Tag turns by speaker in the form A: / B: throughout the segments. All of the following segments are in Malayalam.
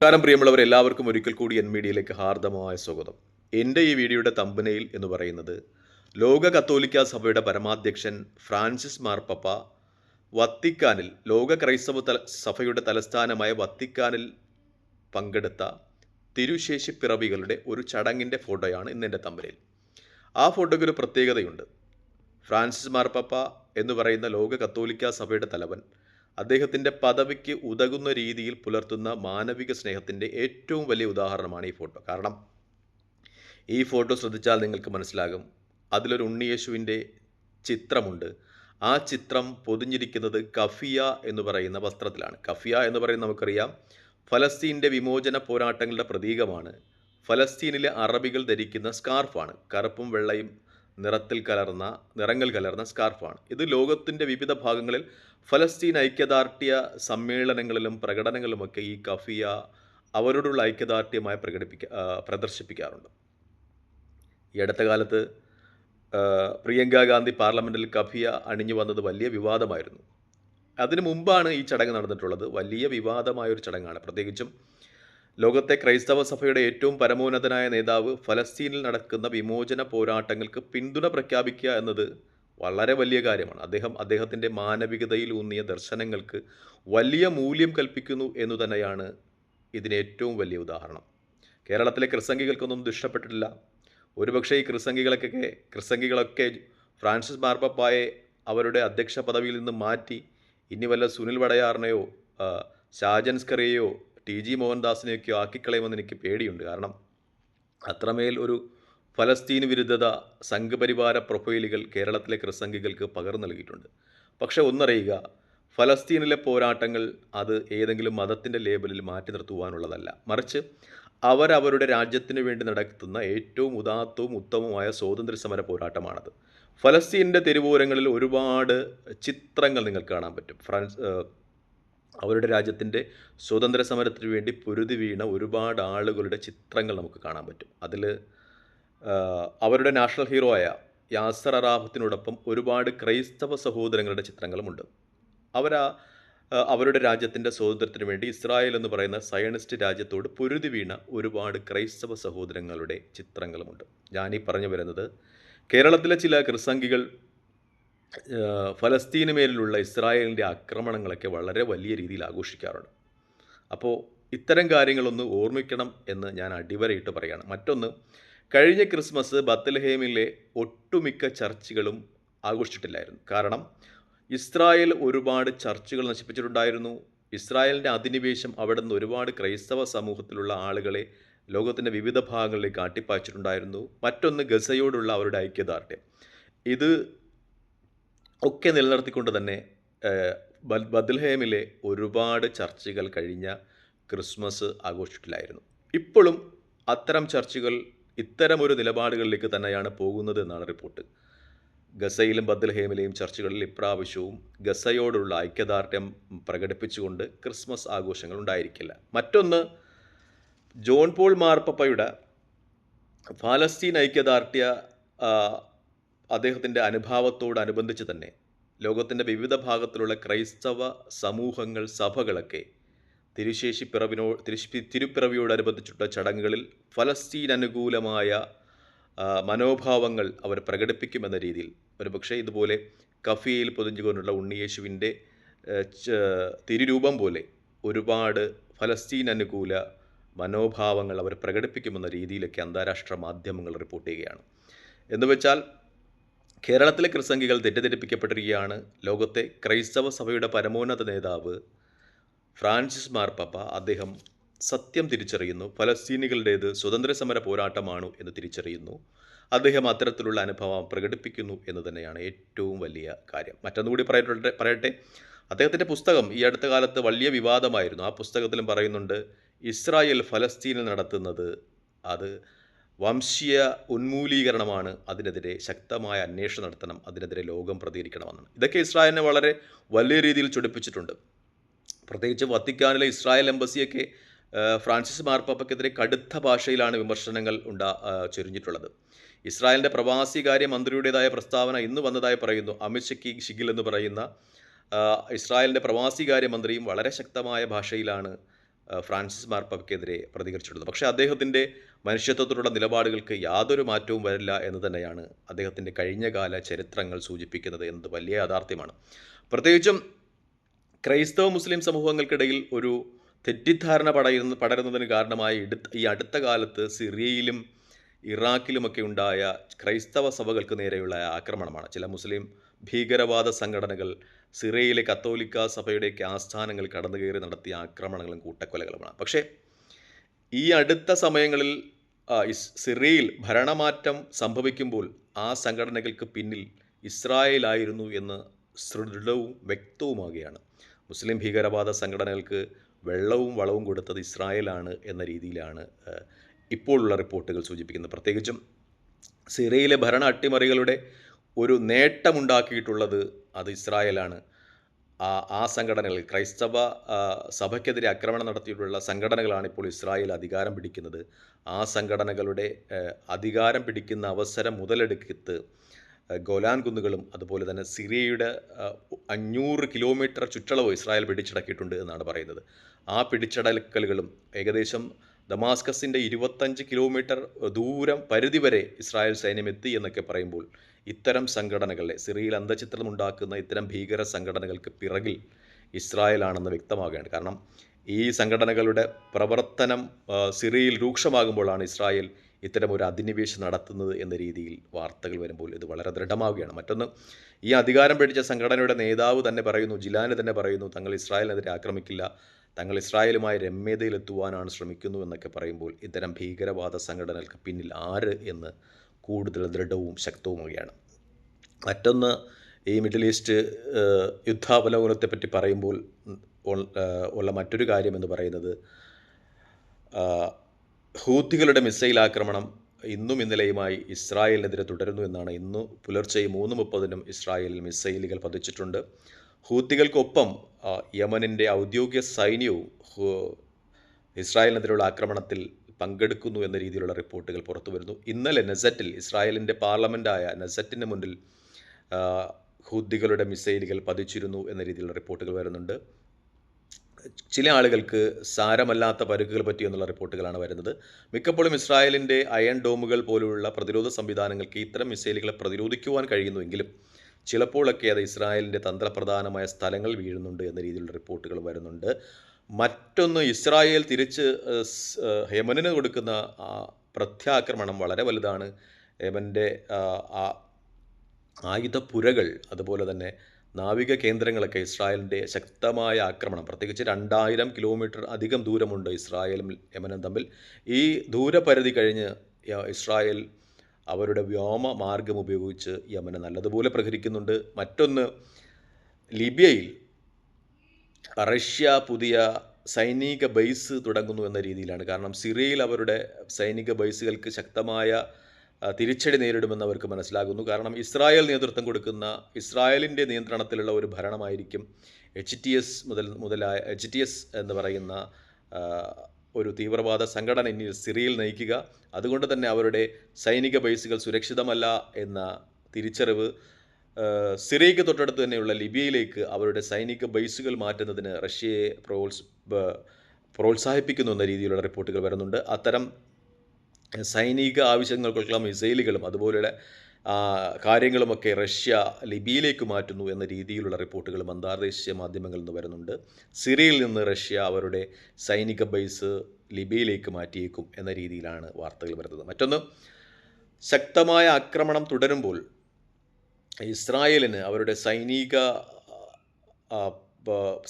A: നമസ്കാരം പ്രിയമുള്ളവർ എല്ലാവർക്കും ഒരിക്കൽ കൂടി എൻ മീഡിയയിലേക്ക് ഹാർദമായ സ്വാഗതം. എന്റെ ഈ വീഡിയോയുടെ തമ്പനയിൽ എന്ന് പറയുന്നത് ലോക കത്തോലിക്ക സഭയുടെ പരമാധ്യക്ഷൻ ഫ്രാൻസിസ് മാർപ്പപ്പ വത്തിക്കാനിൽ ലോക ക്രൈസ്തവ തല സഭയുടെ തലസ്ഥാനമായ വത്തിക്കാനിൽ പങ്കെടുത്ത തിരുശേഷി പിറവികളുടെ ഒരു ചടങ്ങിന്റെ ഫോട്ടോയാണ് ഇന്ന് എന്റെ തമ്പനയിൽ. ആ ഫോട്ടോയ്ക്ക് ഒരു പ്രത്യേകതയുണ്ട്. ഫ്രാൻസിസ് മാർപ്പപ്പ എന്ന് പറയുന്ന ലോക കത്തോലിക്ക സഭയുടെ തലവൻ അദ്ദേഹത്തിന്റെ പദവിക്ക് ഉതകുന്ന രീതിയിൽ പുലർത്തുന്ന മാനവിക സ്നേഹത്തിന്റെ ഏറ്റവും വലിയ ഉദാഹരണമാണ് ഈ ഫോട്ടോ. കാരണം ഈ ഫോട്ടോ ശ്രദ്ധിച്ചാൽ നിങ്ങൾക്ക് മനസ്സിലാകും. അതിലൊരു ഉണ്ണിയേശുവിന്റെ ചിത്രമുണ്ട്. ആ ചിത്രം പൊതിഞ്ഞിരിക്കുന്നത് കഫിയ എന്ന് പറയുന്ന വസ്ത്രത്തിലാണ്. കഫിയ എന്ന് പറയുന്നത് നമുക്കറിയാം. ഫലസ്തീന്റെ വിമോചന പോരാട്ടങ്ങളുടെ പ്രതീകമാണ്. ഫലസ്തീനിലെ അറബികൾ ധരിക്കുന്ന സ്കാർഫാണ്. കറുപ്പും വെള്ളയും നിറത്തിൽ കലർന്ന നിറങ്ങൾ കലർന്ന സ്കാർഫാണ്. ഇത് ലോകത്തിന്റെ വിവിധ ഭാഗങ്ങളിൽ ഫലസ്തീൻ ഐക്യദാർഢ്യ സമ്മേളനങ്ങളിലും പ്രകടനങ്ങളുമൊക്കെ ഈ കഫിയ അവരോടുള്ള ഐക്യദാർഢ്യമായി പ്രകടിപ്പിക്ക പ്രദർശിപ്പിക്കാറുണ്ട്. ഈ അടുത്ത കാലത്ത് പ്രിയങ്ക ഗാന്ധി പാർലമെന്റിൽ കഫിയ അണിഞ്ഞു വന്നത് വലിയ വിവാദമായിരുന്നു. അതിനു മുമ്പാണ് ഈ ചടങ്ങ് നടന്നിട്ടുള്ളത്. വലിയ വിവാദമായൊരു ചടങ്ങാണ്. പ്രത്യേകിച്ചും ലോകത്തെ ക്രൈസ്തവ സഭയുടെ ഏറ്റവും പരമോന്നതനായ നേതാവ് ഫലസ്തീനിൽ നടക്കുന്ന വിമോചന പോരാട്ടങ്ങൾക്ക് പിന്തുണ പ്രഖ്യാപിക്കുക എന്നത് വളരെ വലിയ കാര്യമാണ്. അദ്ദേഹം അദ്ദേഹത്തിന്റെ മാനവികതയിൽ ഊന്നിയ ദർശനങ്ങൾക്ക് വലിയ മൂല്യം കൽപ്പിക്കുന്നു എന്നു തന്നെയാണ് ഇതിന് ഏറ്റവും വലിയ ഉദാഹരണം. കേരളത്തിലെ ക്രിസംഗികൾക്കൊന്നും ദുഷ്ടപ്പെട്ടിട്ടില്ല ഒരുപക്ഷേ ഈ ക്രിസംഗികളൊക്കെ ക്രിസംഗികളൊക്കെ ഫ്രാൻസിസ് മാർപ്പപ്പായെ അവരുടെ അധ്യക്ഷ പദവിയിൽ നിന്ന് മാറ്റി ഇനി വല്ല സുനിൽ വടയാറിനെയോ ഷാജൻസ്കറിയെയോ ഷാജൻ സ്കറിയെയോ ടി ജി മോഹൻദാസിനെയൊക്കെയോ ആക്കിക്കളയുമെന്ന് എനിക്ക് പേടിയുണ്ട്. കാരണം അത്രമേൽ ഒരു ഫലസ്തീൻ വിരുദ്ധത സംഘപരിവാര പ്രൊഫൈലുകൾ കേരളത്തിലെ ക്രിസംഗികൾക്ക് പകർന്നു നൽകിയിട്ടുണ്ട്. പക്ഷെ ഒന്നറിയുക ഫലസ്തീനിലെ പോരാട്ടങ്ങൾ അത് ഏതെങ്കിലും മതത്തിന്റെ ലേബലിൽ മാറ്റി നിർത്തുവാനുള്ളതല്ല. മറിച്ച് അവരവരുടെ രാജ്യത്തിന് വേണ്ടി നടത്തുന്ന ഏറ്റവും ഉദാത്തവും ഉത്തമവുമായ സ്വാതന്ത്ര്യ സമര പോരാട്ടമാണത്. ഫലസ്തീനിന്റെ തെരുവോരങ്ങളിൽ ഒരുപാട് ചിത്രങ്ങൾ നിങ്ങൾക്ക് കാണാൻ പറ്റും. ഫ്രാൻസ് അവരുടെ രാജ്യത്തിന്റെ സ്വതന്ത്ര സമരത്തിന് വേണ്ടി പൊരുതി വീണ ഒരുപാട് ആളുകളുടെ ചിത്രങ്ങൾ നമുക്ക് കാണാൻ പറ്റും. അതിൽ അവരുടെ നാഷണൽ ഹീറോ ആയ യാസർ അറാഫത്തിനോടൊപ്പം ഒരുപാട് ക്രൈസ്തവ സഹോദരങ്ങളുടെ ചിത്രങ്ങളുമുണ്ട്. അവരാ അവരുടെ രാജ്യത്തിന്റെ സ്വാതന്ത്ര്യത്തിന് വേണ്ടി ഇസ്രായേൽ എന്ന് പറയുന്ന സയണിസ്റ്റ് രാജ്യത്തോട് പൊരുതി വീണ ഒരുപാട് ക്രൈസ്തവ സഹോദരങ്ങളുടെ ചിത്രങ്ങളുമുണ്ട്. ഞാനീ പറഞ്ഞു വരുന്നത് കേരളത്തിലെ ചില ക്രിസംഗികൾ ഏഹ് ഫലസ്തീന് മേലുള്ള ഇസ്രായേലിന്റെ ആക്രമണങ്ങളൊക്കെ വളരെ വലിയ രീതിയിൽ ആഘോഷിക്കാറുണ്ട്. അപ്പോൾ ഇത്തരം കാര്യങ്ങളൊന്ന് ഓർമ്മിക്കണം എന്ന് ഞാൻ അടിവരയിട്ട് പറയുകയാണ് മറ്റൊന്ന് കഴിഞ്ഞ ക്രിസ്മസ് ബത്തൽഹേമിലെ ഒട്ടുമിക്ക ചർച്ചുകളും ആഘോഷിച്ചിട്ടില്ലായിരുന്നു. കാരണം ഇസ്രായേൽ ഒരുപാട് ചർച്ചുകൾ നശിപ്പിച്ചിട്ടുണ്ടായിരുന്നു. ഇസ്രായേലിന്റെ അധിനിവേശം അവിടെ നിന്ന് ഒരുപാട് ക്രൈസ്തവ സമൂഹത്തിലുള്ള ആളുകളെ ലോകത്തിന്റെ വിവിധ ഭാഗങ്ങളിലേക്ക് ആട്ടിപ്പായിച്ചിട്ടുണ്ടായിരുന്നു മറ്റൊന്ന് ഗസയോടുള്ള അവരുടെ ഐക്യദാർഢ്യം. ഇത് ഒക്കെ നിലനിർത്തിക്കൊണ്ട് തന്നെ ബദൽഹേമിലെ ഒരുപാട് ചർച്ചുകൾ കഴിഞ്ഞ ക്രിസ്മസ് ആഘോഷിച്ചിട്ടില്ലായിരുന്നു ഇപ്പോഴും അത്തരം ചർച്ചുകൾ ഇത്തരം ഒരു നിലപാടുകളിലേക്ക് തന്നെയാണ് പോകുന്നത് എന്നാണ് റിപ്പോർട്ട്. ഗസയിലും ബദൽഹേമിലെയും ചർച്ചുകളിൽ ഇപ്രാവശ്യവും ഗസയോടുള്ള ഐക്യദാർഢ്യം പ്രകടിപ്പിച്ചുകൊണ്ട് ക്രിസ്മസ് ആഘോഷങ്ങൾ ഉണ്ടായിരിക്കില്ല. മറ്റൊന്ന് ജോൺ പോൾ മാർപ്പപ്പയുടെ ഫലസ്തീൻ ഐക്യദാർഢ്യ അദ്ദേഹത്തിന്റെ അനുഭാവത്തോടനുബന്ധിച്ച് തന്നെ ലോകത്തിന്റെ വിവിധ ഭാഗത്തിലുള്ള ക്രൈസ്തവ സമൂഹങ്ങൾ സഭകളൊക്കെ തിരുശേഷി പിറവിനോ തിരുശി തിരുപ്പിറവിയോടനുബന്ധിച്ചുള്ള ചടങ്ങുകളിൽ ഫലസ്തീൻ അനുകൂലമായ മനോഭാവങ്ങൾ അവർ പ്രകടിപ്പിക്കുമെന്ന രീതിയിൽ. ഒരുപക്ഷെ ഇതുപോലെ കഫിയയിൽ പൊതിഞ്ഞുകൊണ്ടുള്ള ഉണ്ണിയേശുവിന്റെ തിരുരൂപം പോലെ ഒരുപാട് ഫലസ്തീൻ അനുകൂല മനോഭാവങ്ങൾ അവർ പ്രകടിപ്പിക്കുമെന്ന രീതിയിലൊക്കെ അന്താരാഷ്ട്ര മാധ്യമങ്ങൾ റിപ്പോർട്ട് ചെയ്യുകയാണ്. എന്നുവെച്ചാൽ കേരളത്തിലെ ക്രിസംഗികൾ തെറ്റിദ്ധരിപ്പിക്കപ്പെട്ടിരിക്കുകയാണ്. ലോകത്തെ ക്രൈസ്തവ സഭയുടെ പരമോന്നത നേതാവ് ഫ്രാൻസിസ് മാർപ്പപ്പ അദ്ദേഹം സത്യം തിരിച്ചറിയുന്നു. ഫലസ്തീനികളുടേത് സ്വതന്ത്ര സമര പോരാട്ടമാണ് എന്ന് തിരിച്ചറിയുന്നു. അദ്ദേഹം അത്തരത്തിലുള്ള അനുഭവം പ്രകടിപ്പിക്കുന്നു എന്ന് തന്നെയാണ് ഏറ്റവും വലിയ കാര്യം. മറ്റൊന്നുകൂടി പറയട്ടെ പറയട്ടെ. അദ്ദേഹത്തിന്റെ പുസ്തകം ഈ അടുത്ത കാലത്ത് വലിയ വിവാദമായിരുന്നു. ആ പുസ്തകത്തിലും പറയുന്നുണ്ട് ഇസ്രായേൽ ഫലസ്തീനിൽ നടത്തുന്നത് അത് വംശീയ ഉന്മൂലീകരണമാണ് അതിനെതിരെ ശക്തമായ അന്വേഷണം നടത്തണം അതിനെതിരെ ലോകം പ്രതികരിക്കണമെന്നാണ്. ഇതൊക്കെ ഇസ്രായേലിനെ വളരെ വലിയ രീതിയിൽ ചൊടിപ്പിച്ചിട്ടുണ്ട്. പ്രത്യേകിച്ച് വത്തിക്കാനിലെ ഇസ്രായേൽ എംബസിയൊക്കെ ഫ്രാൻസിസ് മാർപ്പാപ്പയ്ക്കെതിരെ കടുത്ത ഭാഷയിലാണ് വിമർശനങ്ങൾ ഉണ്ടാ ചൊരിഞ്ഞിട്ടുള്ളത്. ഇസ്രായേലിന്റെ പ്രവാസികാര്യ മന്ത്രിയുടേതായ പ്രസ്താവന ഇന്ന് വന്നതായി പറയുന്നു. അമിത് ഷിഗിൽ എന്ന് പറയുന്ന ഇസ്രായേലിന്റെ പ്രവാസികാര്യ മന്ത്രിയും വളരെ ശക്തമായ ഭാഷയിലാണ് ഫ്രാൻസിസ് മാർപ്പയ്ക്കെതിരെ പ്രതികരിച്ചിട്ടുള്ളത് പക്ഷേ അദ്ദേഹത്തിന്റെ മനുഷ്യത്വത്തോടുള്ള നിലപാടുകൾക്ക് യാതൊരു മാറ്റവും വരില്ല എന്ന് തന്നെയാണ് അദ്ദേഹത്തിന്റെ കഴിഞ്ഞകാല ചരിത്രങ്ങൾ സൂചിപ്പിക്കുന്നത് എന്നത് വലിയ യാഥാർത്ഥ്യമാണ്. പ്രത്യേകിച്ചും ക്രൈസ്തവ മുസ്ലിം സമൂഹങ്ങൾക്കിടയിൽ ഒരു തെറ്റിദ്ധാരണ പടയുന്ന പടരുന്നതിന് കാരണമായി ഈ അടുത്ത കാലത്ത് സിറിയയിലും ഇറാഖിലുമൊക്കെ ഉണ്ടായ ക്രൈസ്തവ സഭകൾക്ക് നേരെയുള്ള ആക്രമണമാണ്. ചില മുസ്ലിം ഭീകരവാദ സംഘടനകൾ സിറിയയിലെ കത്തോലിക്ക സഭയുടെയൊക്കെ ആസ്ഥാനങ്ങൾ കടന്നു കയറി നടത്തിയ ആക്രമണങ്ങളും കൂട്ടക്കൊലകളുമാണ്. പക്ഷേ ഈ അടുത്ത സമയങ്ങളിൽ സിറിയയിൽ ഭരണമാറ്റം സംഭവിക്കുമ്പോൾ ആ സംഘടനകൾക്ക് പിന്നിൽ ഇസ്രായേലായിരുന്നു എന്ന് സുദൃഢവും വ്യക്തവുമാകുകയാണ് മുസ്ലിം ഭീകരവാദ സംഘടനകൾക്ക് വെള്ളവും വളവും കൊടുത്തത് ഇസ്രായേലാണ് എന്ന രീതിയിലാണ് ഇപ്പോഴുള്ള റിപ്പോർട്ടുകൾ സൂചിപ്പിക്കുന്നത്. പ്രത്യേകിച്ചും സിറിയയിലെ ഭരണ അട്ടിമറികളുടെ ഒരു നേട്ടമുണ്ടാക്കിയിട്ടുള്ളത് അത് ഇസ്രായേലാണ്. ആ സംഘടനകൾ ക്രൈസ്തവ സഭയ്ക്കെതിരെ ആക്രമണം നടത്തിയിട്ടുള്ള സംഘടനകളാണ് ഇപ്പോൾ ഇസ്രായേൽ അധികാരം പിടിക്കുന്നത്. ആ സംഘടനകളുടെ അധികാരം പിടിക്കുന്ന അവസരം മുതലെടുക്കത്ത് ഗോലാൻ കുന്നുകളും അതുപോലെ തന്നെ സിറിയയുടെ അഞ്ഞൂറ് കിലോമീറ്റർ ചുറ്റളവ് ഇസ്രായേൽ പിടിച്ചടക്കിയിട്ടുണ്ട് എന്നാണ് പറയുന്നത്. ആ പിടിച്ചടക്കലുകളും ഏകദേശം ദമാസ്കസിന്റെ ഇരുപത്തഞ്ച് കിലോമീറ്റർ ദൂരം പരിധി വരെ ഇസ്രായേൽ സൈന്യം എത്തി എന്നൊക്കെ പറയുമ്പോൾ ഇത്തരം സംഘടനകളെ സിറിയയിൽ അന്തചിത്രമുണ്ടാക്കുന്ന ഇത്തരം ഭീകര സംഘടനകൾക്ക് പിറകിൽ ഇസ്രായേലാണെന്ന് വ്യക്തമാകുകയാണ് കാരണം ഈ സംഘടനകളുടെ പ്രവർത്തനം സിറിയയിൽ രൂക്ഷമാകുമ്പോഴാണ് ഇസ്രായേൽ ഇത്തരം ഒരു അധിനിവേശം നടത്തുന്നത് എന്ന രീതിയിൽ വാർത്തകൾ വരുമ്പോൾ ഇത് വളരെ ദൃഢമാവുകയാണ്. മറ്റൊന്ന് ഈ അധികാരം പിടിച്ച സംഘടനയുടെ നേതാവ് തന്നെ പറയുന്നു ജിലാന് തന്നെ പറയുന്നു തങ്ങൾ ഇസ്രായേലിനെതിരെ ആക്രമിക്കില്ല. തങ്ങൾ ഇസ്രായേലുമായി രമ്യതയിലെത്തുവാനാണ് ശ്രമിക്കുന്നു എന്നൊക്കെ പറയുമ്പോൾ ഇത്തരം ഭീകരവാദ സംഘടനകൾക്ക് പിന്നിൽ ആര് എന്ന് കൂടുതൽ ദൃഢവും ശക്തവുമാവുകയാണ് മറ്റൊന്ന് ഈ മിഡിൽ ഈസ്റ്റ് യുദ്ധാവലോകനത്തെ പറ്റി പറയുമ്പോൾ ഉള്ള മറ്റൊരു കാര്യം എന്ന് പറയുന്നത് ഹൂത്തികളുടെ മിസൈൽ ആക്രമണം ഇന്നും ഇന്നലെയുമായി ഇസ്രായേലിനെതിരെ തുടരുന്നു എന്നാണ്. ഇന്ന് പുലർച്ചെ മൂന്ന് മുപ്പതിനും ഇസ്രായേലിൽ മിസൈലുകൾ പതിച്ചിട്ടുണ്ട്. ഹൂത്തികൾക്കൊപ്പം യമനിന്റെ ഔദ്യോഗിക സൈന്യവും ഇസ്രായേലിനെതിരെയുള്ള ആക്രമണത്തിൽ പങ്കെടുക്കുന്നു എന്ന രീതിയിലുള്ള റിപ്പോർട്ടുകൾ പുറത്തു വരുന്നു. ഇന്നലെ നെസറ്റിൽ ഇസ്രായേലിന്റെ പാർലമെന്റായ നെസറ്റിന് മുന്നിൽ ഹൂദികളുടെ മിസൈലുകൾ പതിച്ചിരുന്നു എന്ന രീതിയിലുള്ള റിപ്പോർട്ടുകൾ വരുന്നുണ്ട്. ചില ആളുകൾക്ക് സാരമല്ലാത്ത പരുക്കുകൾ പറ്റിയെന്നുള്ള റിപ്പോർട്ടുകളാണ് വരുന്നത്. മിക്കപ്പോഴും ഇസ്രായേലിന്റെ അയൺ ഡോമുകൾ പോലുള്ള പ്രതിരോധ സംവിധാനങ്ങൾക്ക് ഇത്തരം മിസൈലുകളെ പ്രതിരോധിക്കുവാൻ കഴിയുന്നുവെങ്കിലും ചിലപ്പോഴൊക്കെ അത് ഇസ്രായേലിന്റെ തന്ത്രപ്രധാനമായ സ്ഥലങ്ങൾ വീഴുന്നുണ്ട് എന്ന രീതിയിലുള്ള റിപ്പോർട്ടുകൾ വരുന്നുണ്ട്. മറ്റൊന്ന് ഇസ്രായേൽ തിരിച്ച് യമനിന് കൊടുക്കുന്ന ആ പ്രത്യാക്രമണം വളരെ വലുതാണ്. ഹേമന്റെ ആ, ആയുധ ആയുധപ്പുരകൾ അതുപോലെ തന്നെ നാവിക കേന്ദ്രങ്ങളൊക്കെ ഇസ്രായേലിന്റെ ശക്തമായ ആക്രമണം. പ്രത്യേകിച്ച് രണ്ടായിരം കിലോമീറ്റർ അധികം ദൂരമുണ്ട് ഇസ്രായേലും യമനും തമ്മിൽ. ഈ ദൂരപരിധി കഴിഞ്ഞ് ഇസ്രായേൽ അവരുടെ വ്യോമ മാർഗം ഉപയോഗിച്ച് യമനെ നല്ലതുപോലെ പ്രഹരിക്കുന്നുണ്ട്. മറ്റൊന്ന് ലിബിയയിൽ റഷ്യ പുതിയ സൈനിക ബേസ് തുടങ്ങുന്നു എന്ന രീതിയിലാണ്. കാരണം സിറിയയിൽ അവരുടെ സൈനിക ബേസുകൾക്ക് ശക്തമായ തിരിച്ചടി നേരിടുമെന്ന് അവർക്ക് മനസ്സിലാകുന്നു. കാരണം ഇസ്രായേൽ നേതൃത്വം കൊടുക്കുന്ന ഇസ്രായേലിന്റെ നിയന്ത്രണത്തിലുള്ള ഒരു ഭരണമായിരിക്കും എച്ച് ടി എസ് മുതൽ മുതലായ എച്ച് ടി എസ് എന്ന് പറയുന്ന ഒരു തീവ്രവാദ സംഘടന ഇനി സിറിയയിൽ നയിക്കുക. അതുകൊണ്ട് തന്നെ അവരുടെ സൈനിക ബേസുകൾ സുരക്ഷിതമല്ല എന്ന തിരിച്ചറിവ് സിറിയയ്ക്ക് തൊട്ടടുത്ത് തന്നെയുള്ള ലിബിയയിലേക്ക് അവരുടെ സൈനിക ബേസുകൾ മാറ്റുന്നതിന് റഷ്യയെ പ്രോത്സ പ്രോത്സാഹിപ്പിക്കുന്നു എന്ന രീതിയിലുള്ള റിപ്പോർട്ടുകൾ വരുന്നുണ്ട്. അത്തരം സൈനിക ആവശ്യങ്ങൾക്കുള്ള മിസൈലുകളും അതുപോലെയുള്ള കാര്യങ്ങളുമൊക്കെ റഷ്യ ലിബിയയിലേക്ക് മാറ്റുന്നു എന്ന രീതിയിലുള്ള റിപ്പോർട്ടുകളും അന്താരാഷ്ട്രീയ മാധ്യമങ്ങളിൽ നിന്ന് വരുന്നുണ്ട്. സിറിയയിൽ നിന്ന് റഷ്യ അവരുടെ സൈനിക ബേസ് ലിബിയയിലേക്ക് മാറ്റിയേക്കും എന്ന രീതിയിലാണ് വാർത്തകൾ വരുന്നത്. മറ്റൊന്ന് ശക്തമായ ആക്രമണം തുടരുമ്പോൾ ഇസ്രായേലിന് അവരുടെ സൈനിക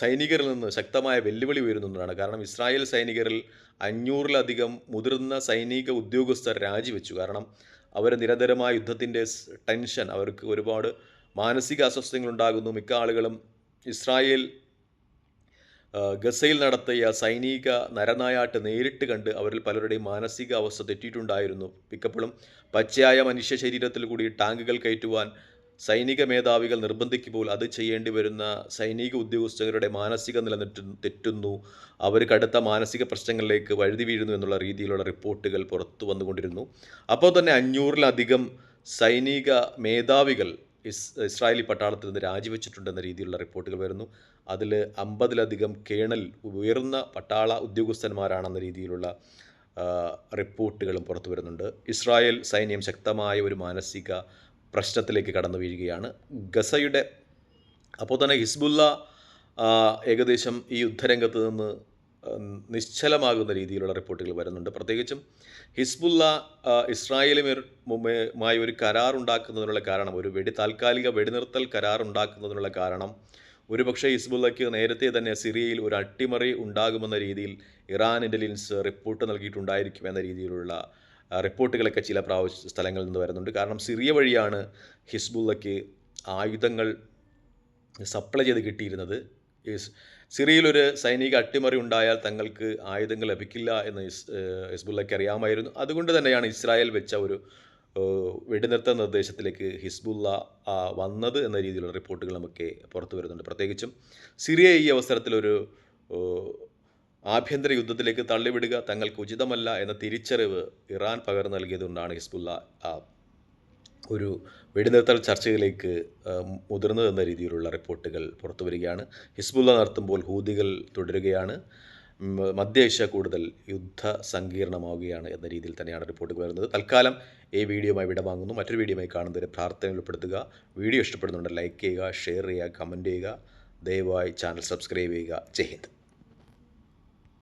A: സൈനികരിൽ നിന്ന് ശക്തമായ വെല്ലുവിളി ഉയരുന്നതാണ് കാരണം ഇസ്രായേൽ സൈനികരിൽ അഞ്ഞൂറിലധികം മുതിർന്ന സൈനിക ഉദ്യോഗസ്ഥർ രാജിവെച്ചു. കാരണം അവർ നിരന്തരമായ യുദ്ധത്തിന്റെ ടെൻഷൻ അവർക്ക് ഒരുപാട് മാനസിക അസ്വസ്ഥതകൾ ഉണ്ടാകുന്നു മിക്ക ആളുകളും ഇസ്രായേൽ ഗസയിൽ നടത്തിയ സൈനിക നരനായാട്ട് നേരിട്ട് കണ്ട് അവരിൽ പലരുടെയും മാനസിക അവസ്ഥ തെറ്റിയിട്ടുണ്ടായിരുന്നു. മിക്കപ്പോഴും പച്ചയായ മനുഷ്യ ശരീരത്തിൽ കൂടി ടാങ്കുകൾ കയറ്റുവാൻ സൈനിക മേധാവികൾ നിർബന്ധിക്കുമ്പോൾ അത് ചെയ്യേണ്ടി വരുന്ന സൈനിക ഉദ്യോഗസ്ഥരുടെ മാനസിക നില തെറ്റുന്നു. അവർ കടുത്ത മാനസിക പ്രശ്നങ്ങളിലേക്ക് വഴുതി വീഴുന്നു എന്നുള്ള രീതിയിലുള്ള റിപ്പോർട്ടുകൾ പുറത്തു വന്നുകൊണ്ടിരുന്നു. അപ്പോൾ തന്നെ അഞ്ഞൂറിലധികം സൈനിക മേധാവികൾ ഇസ് ഇസ്രായേലി പട്ടാളത്തിൽ നിന്ന് രാജിവെച്ചിട്ടുണ്ടെന്ന രീതിയിലുള്ള റിപ്പോർട്ടുകൾ വരുന്നു. അതിൽ അമ്പതിലധികം കേണൽ ഉയർന്ന പട്ടാള ഉദ്യോഗസ്ഥന്മാരാണെന്ന രീതിയിലുള്ള റിപ്പോർട്ടുകളും പുറത്തു വരുന്നുണ്ട്. ഇസ്രായേൽ സൈന്യം ശക്തമായ ഒരു മാനസിക പ്രശ്നത്തിലേക്ക് കടന്നു വീഴുകയാണ്. ഗസയുടെ അപ്പോൾ തന്നെ ഹിസ്ബുല്ല ഏകദേശം ഈ യുദ്ധരംഗത്ത് നിന്ന് നിശ്ചലമാകുന്ന രീതിയിലുള്ള റിപ്പോർട്ടുകൾ വരുന്നുണ്ട്. പ്രത്യേകിച്ചും ഹിസ്ബുല്ല ഇസ്രായേലുമായി ഒരു കരാർ ഉണ്ടാക്കുന്നതിനുള്ള കാരണം ഒരു വെടി താൽക്കാലിക വെടിനിർത്തൽ കരാർ ഉണ്ടാക്കുന്നതിനുള്ള കാരണം ഒരുപക്ഷെ ഹിസ്ബുല്ലയ്ക്ക് നേരത്തെ തന്നെ സിറിയയിൽ ഒരു അട്ടിമറി ഉണ്ടാകുമെന്ന രീതിയിൽ ഇറാൻ ഇന്റലിജൻസ് റിപ്പോർട്ട് നൽകിയിട്ടുണ്ടായിരിക്കും എന്ന രീതിയിലുള്ള റിപ്പോർട്ടുകളൊക്കെ ചില പ്രാവശ്യ സ്ഥലങ്ങളിൽ നിന്ന് വരുന്നുണ്ട്. കാരണം സിറിയ വഴിയാണ് ഹിസ്ബുള്ളയ്ക്ക് ആയുധങ്ങൾ സപ്ലൈ ചെയ്ത് കിട്ടിയിരുന്നത്. സിറിയയിലൊരു സൈനിക അട്ടിമറി ഉണ്ടായാൽ തങ്ങൾക്ക് ആയുധങ്ങൾ ലഭിക്കില്ല എന്ന് ഹിസ്ബുള്ളയ്ക്ക് അറിയാമായിരുന്നു. അതുകൊണ്ട് തന്നെയാണ് ഇസ്രായേൽ വെച്ച ഒരു വെടിനിർത്ത നിർദ്ദേശത്തിലേക്ക് ഹിസ്ബുള്ള വന്നത് എന്ന രീതിയിലുള്ള റിപ്പോർട്ടുകൾ നമുക്ക് പുറത്തു വരുന്നുണ്ട്. പ്രത്യേകിച്ചും സിറിയ ഈ അവസരത്തിലൊരു ആഭ്യന്തര യുദ്ധത്തിലേക്ക് തള്ളിവിടുക തങ്ങൾക്ക് ഉചിതമല്ല എന്ന തിരിച്ചറിവ് ഇറാൻ പകർന്നു നൽകിയതുകൊണ്ടാണ് ഹിസ്ബുല്ല ഒരു വെടിനിർത്തൽ ചർച്ചയിലേക്ക് മുതിർന്നതെന്ന രീതിയിലുള്ള റിപ്പോർട്ടുകൾ പുറത്തു വരികയാണ് ഹിസ്ബുല്ല നടത്തുമ്പോൾ ഹൂതികൾ തുടരുകയാണ്. മധ്യ മധ്യേഷ്യ കൂടുതൽ യുദ്ധ സങ്കീർണമാവുകയാണ് എന്ന രീതിയിൽ തന്നെയാണ് റിപ്പോർട്ടുകൾ വരുന്നത്. തൽക്കാലം ഈ വീഡിയോയുമായി വിടവാങ്ങുന്നു. മറ്റൊരു വീഡിയോയുമായി കാണുന്നവരെ പ്രാർത്ഥന ഉൾപ്പെടുത്തുക. വീഡിയോ ഇഷ്ടപ്പെടുന്നുണ്ട് ലൈക്ക് ചെയ്യുക ഷെയർ ചെയ്യുക കമന്റ് ചെയ്യുക. ദയവായി ചാനൽ സബ്സ്ക്രൈബ് ചെയ്യുക. ജയ് ഹിന്ദ്.